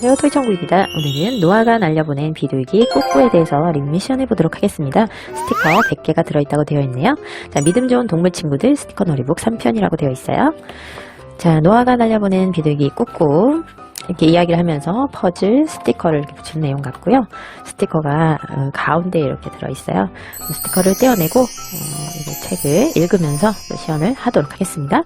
안녕하세요 토이천국입니다. 오늘은 노아가 날려보낸 비둘기 꾸꾸에 대해서 리뷰 미션 해보도록 하겠습니다. 스티커 100개가 들어있다고 되어 있네요. 자, 믿음 좋은 동물 친구들 스티커 놀이북 3편이라고 되어 있어요. 자, 노아가 날려보낸 비둘기 꾸꾸 이렇게 이야기를 하면서 퍼즐, 스티커를 이렇게 붙이는 내용 같고요. 스티커가 어, 가운데 이렇게 들어있어요. 스티커를 떼어내고 어, 이 책을 읽으면서 또 시연을 하도록 하겠습니다.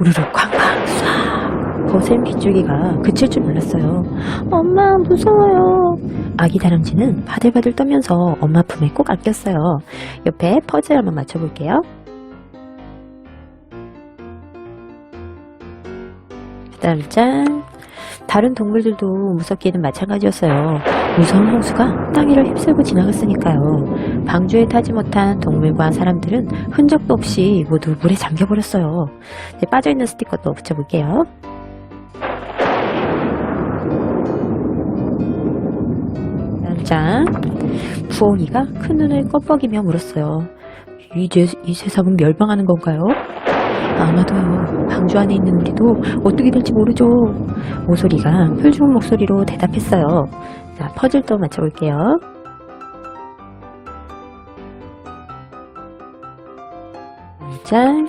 우르르 쾅쾅 쏴 거센 빗줄기가 그칠 줄 몰랐어요. 엄마 무서워요. 아기 다람쥐는 바들바들 떠면서 엄마 품에 꼭 안겼어요. 옆에 퍼즐 한번 맞춰볼게요. 그 다음 짠. 다른 동물들도 무섭기에는 마찬가지였어요. 무서운 홍수가 땅 위를 휩쓸고 지나갔으니까요. 방주에 타지 못한 동물과 사람들은 흔적도 없이 모두 물에 잠겨버렸어요. 빠져있는 스티커도 붙여볼게요. 짠. 부엉이가 큰 눈을 껌뻑이며 물었어요. 이 제 이 세상은 멸망하는 건가요? 아마도요. 방주 안에 있는 우리도 어떻게 될지 모르죠. 모소리가 훌륭한 목소리로 대답했어요. 자, 퍼즐도 맞춰볼게요. 짠.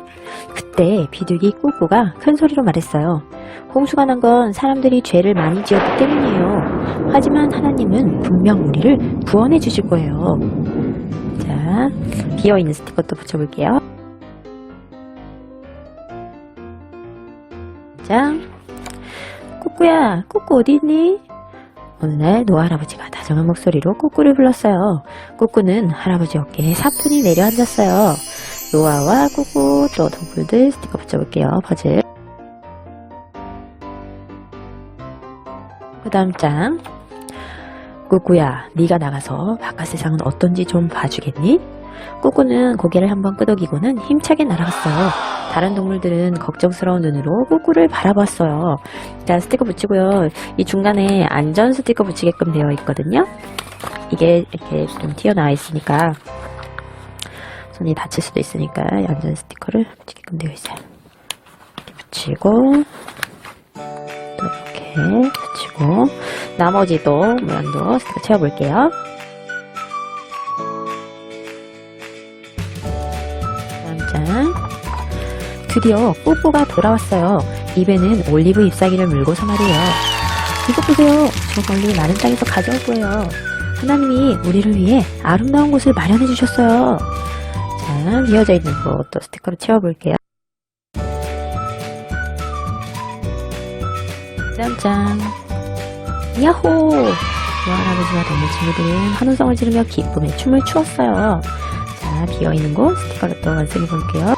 그때 비둘기 꾸꾸가 큰 소리로 말했어요. 홍수가 난 건 사람들이 죄를 많이 지었기 때문이에요. 하지만 하나님은 분명 우리를 구원해 주실 거예요. 자, 비어있는 스티커도 붙여볼게요. 짠. 꾸꾸야, 꾸꾸 어디 있니? 어느 날 노아 할아버지가 다정한 목소리로 꾸꾸를 불렀어요. 꾸꾸는 할아버지 어깨에 사뿐히 내려앉았어요. 노아와 꾸꾸 또 동물들 스티커 붙여볼게요. 퍼즐. 그 다음 장. 꾸꾸야, 네가 나가서 바깥 세상은 어떤지 좀 봐주겠니? 꾸꾸는 고개를 한번 끄덕이고는 힘차게 날아갔어요. 다른 동물들은 걱정스러운 눈으로 꾸꾸를 바라봤어요. 자, 스티커 붙이고요. 이 중간에 안전 스티커 붙이게끔 되어 있거든요. 이게 이렇게 좀 튀어나와 있으니까 손이 다칠 수도 있으니까 이 안전 스티커를 붙이게끔 되어 있어요. 이렇게 붙이고 또 이렇게 붙이고 나머지도 모양도 스티커 채워볼게요. 짠. 드디어 뽀뽀가 돌아왔어요. 입에는 올리브 잎사귀를 물고서 말이에요. 이것 보세요. 저 멀리 마른 땅에서 가져올 거예요. 하나님이 우리를 위해 아름다운 곳을 마련해 주셨어요. 자, 비어져 있는 곳도 스티커로 채워볼게요. 짠짠. 야호! 노아 할아버지와 동물 친구들은 환호성을 지르며 기쁨의 춤을 추었어요. 자, 비어있는 곳 스티커로 또 완성해 볼게요.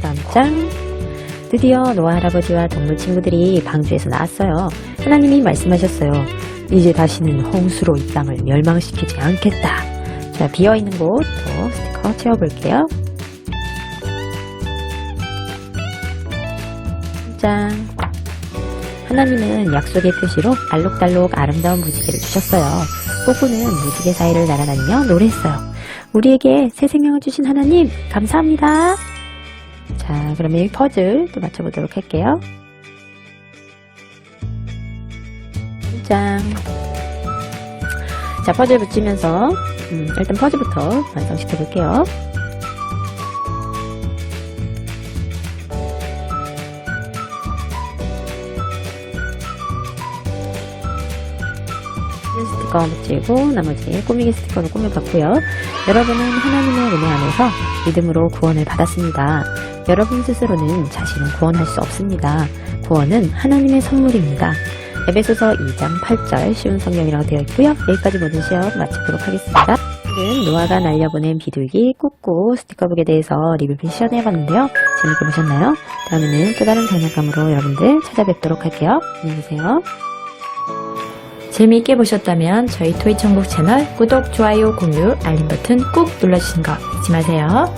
다음 장. 드디어 노아 할아버지와 동물 친구들이 방주에서 나왔어요. 하나님이 말씀하셨어요. 이제 다시는 홍수로 이 땅을 멸망시키지 않겠다. 자, 비어있는 곳또 스티커 채워볼게요. 짠. 하나님은 약속의 표시로 알록달록 아름다운 무지개를 주셨어요. 꼬꾸는 무지개 사이를 날아다니며 노래했어요. 우리에게 새 생명을 주신 하나님, 감사합니다. 자, 그러면 이 퍼즐 또 맞춰보도록 할게요. 짠. 자, 퍼즐 붙이면서, 음, 일단 퍼즐부터 완성시켜 볼게요. 스티커 붙이고 나머지 꾸미기 스티커로 꾸며봤고요. 여러분은 하나님의 은혜 안에서 믿음으로 구원을 받았습니다. 여러분 스스로는 자신을 구원할 수 없습니다. 구원은 하나님의 선물입니다. 에베소서 2장 8절 쉬운 성경이라고 되어 있고요. 여기까지 모든 시험 마치도록 하겠습니다. 오늘은 노아가 날려보낸 비둘기 꾸꾸 스티커북에 대해서 리뷰 미션 해봤는데요. 재밌게 보셨나요? 다음에는 또 다른 장난감으로 여러분들 찾아뵙도록 할게요. 안녕히 계세요. 재미있게 보셨다면 저희 토이천국 채널 구독, 좋아요, 공유, 알림 버튼 꾹 눌러주시는 거 잊지 마세요.